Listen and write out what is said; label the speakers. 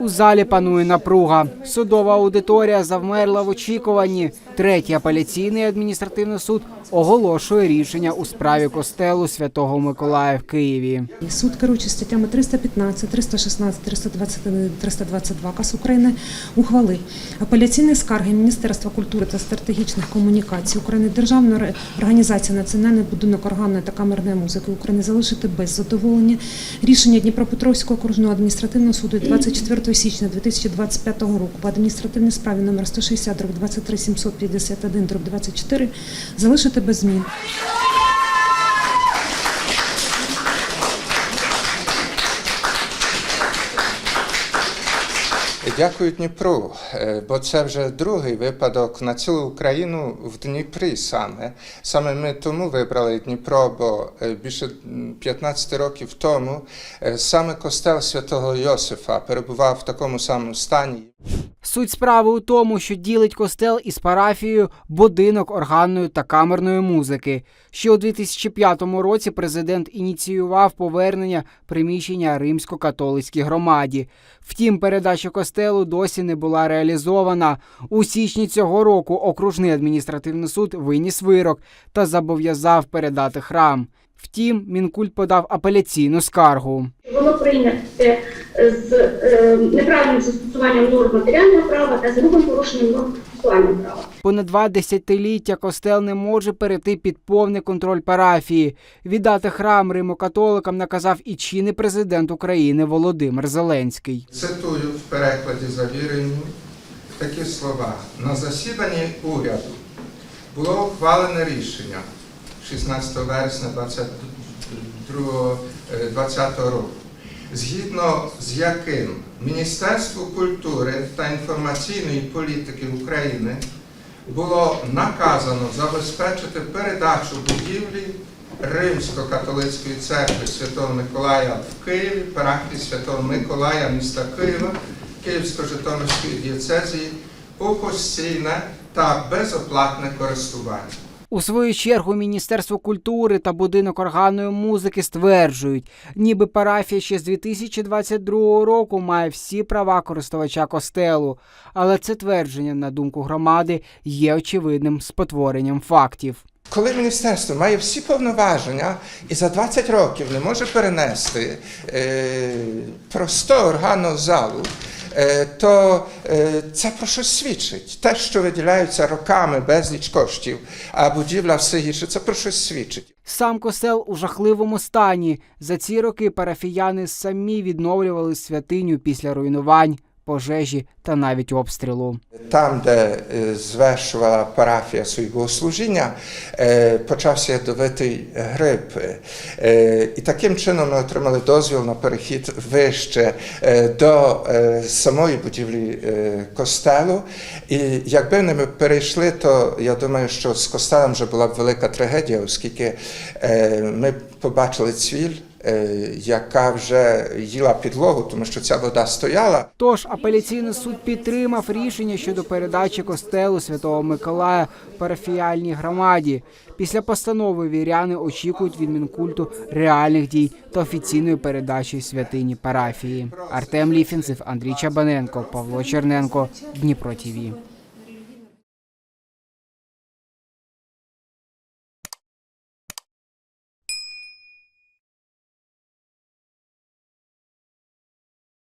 Speaker 1: У залі панує напруга. Судова аудиторія завмерла в очікуванні. Третій апеляційний адміністративний суд оголошує рішення у справі костелу Святого Миколая в Києві.
Speaker 2: Суд керуючи статтями 315, 316, 321, 322 КАС України ухвалив апеляційні скарги Міністерства культури та стратегічних комунікацій України, Державної організації Національний будинок органної та камерної музики України залишити без задоволення рішення Дніпропетровського окружного адміністративного суду 24 січня 2025 року по адміністративній справі номер 160 23 751 24 залишити без змін.
Speaker 3: Дякую Дніпру, е, бо це вже другий випадок на цілу Україну в Дніпрі саме. Саме ми тому вибрали Дніпро, бо е, більше м, 15 років тому е, саме костел святого Йосифа перебував в такому самому стані.
Speaker 1: Суть справи у тому, що ділить костел із парафією будинок органної та камерної музики. Ще у 2005 році президент ініціював повернення приміщення римсько-католицькій громаді. Втім, передача костелу досі не була реалізована. У січні цього року окружний адміністративний суд виніс вирок та зобов'язав передати храм. Втім, Мінкульт подав апеляційну скаргу.
Speaker 4: було прийняте з е, неправильним застосуванням норм матеріального права та з грубим порушенням норм процесуального права.
Speaker 1: Понад два десятиліття костел не може перейти під повний контроль парафії. Віддати храм римокатоликам наказав і чинний президент України Володимир Зеленський.
Speaker 3: Цитую в перекладі завірені такі слова. На засіданні уряду було ухвалене рішення 16 вересня 2020 року, згідно з яким Міністерству культури та інформаційної політики України було наказано забезпечити передачу будівлі Римсько-католицької церкви Святого Миколая в Києві, парафії Святого Миколая міста Києва, Київсько-Житомирської дієцезії у постійне та безоплатне користування.
Speaker 1: У свою чергу Міністерство культури та будинок органної музики стверджують, ніби парафія ще з 2022 року має всі права користувача костелу. Але це твердження, на думку громади, є очевидним спотворенням фактів.
Speaker 3: Коли міністерство має всі повноваження і за 20 років не може перенести е, просту органну залу, то це про щось свідчить. Те, що виділяються роками безліч коштів, а будівля все гірше, це про щось свідчить.
Speaker 1: Сам косел у жахливому стані. За ці роки парафіяни самі відновлювали святиню після руйнувань, пожежі та навіть обстрілу.
Speaker 3: Там, де е, звершувала парафія свої богослужіння, е, почався ядовитий грип. Е, І таким чином ми отримали дозвіл на перехід вище до самої будівлі костелу. І якби не ми перейшли, то я думаю, що з костелем вже була б велика трагедія, оскільки ми побачили цвіль, яка вже їла підлогу, тому що ця вода стояла.
Speaker 1: Тож апеляційний суд підтримав рішення щодо передачі костелу Святого Миколая парафіяльній громаді. Після постанови віряни очікують від мінкульту реальних дій та офіційної передачі святині парафії. Артем Ліфінцев, Андрій Чабаненко, Павло Черненко, Дніпро ТІВІ.